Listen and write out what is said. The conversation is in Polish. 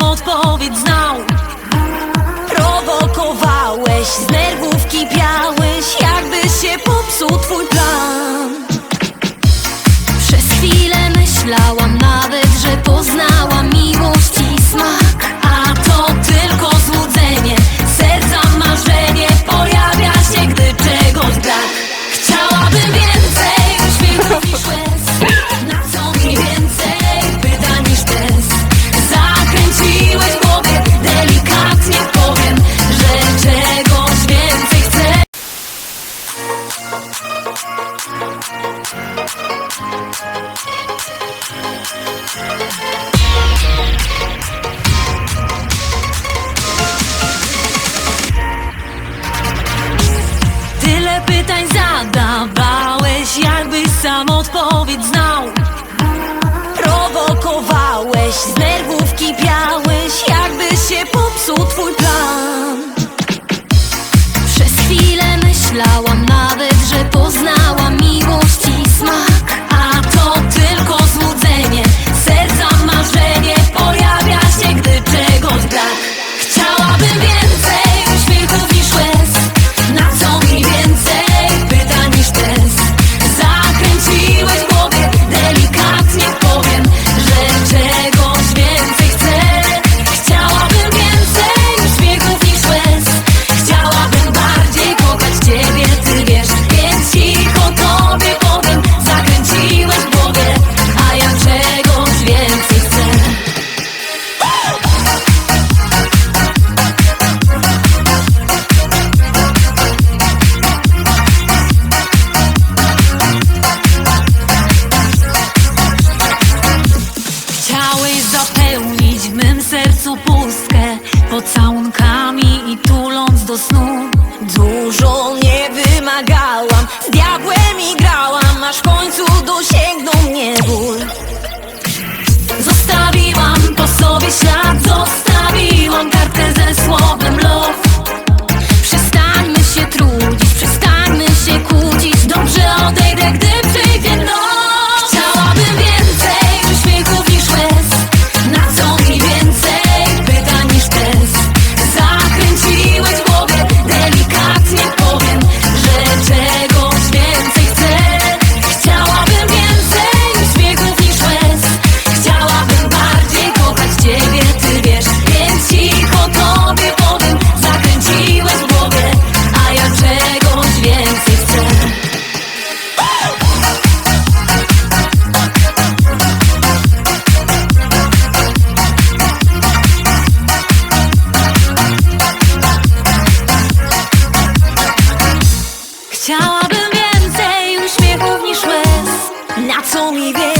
sam odpowiedź znał. Prowokowałeś, z nerwów kipiałeś Jakby się popsuł twój plan. Przez chwilę myślałam Tyle pytań zadawałeś, jakbyś sam odpowiedź znał. Prowokowałeś, z nerwów kipiałeś, jakby się popsuł twój plan. Przez chwilę myślałam, pustkę Pocałunkami i tuląc do snu. Dużo nie wymagałam Z diabłem i grałam Aż w końcu dosięgnął mnie ból. Zostawiłam po sobie ślad told me that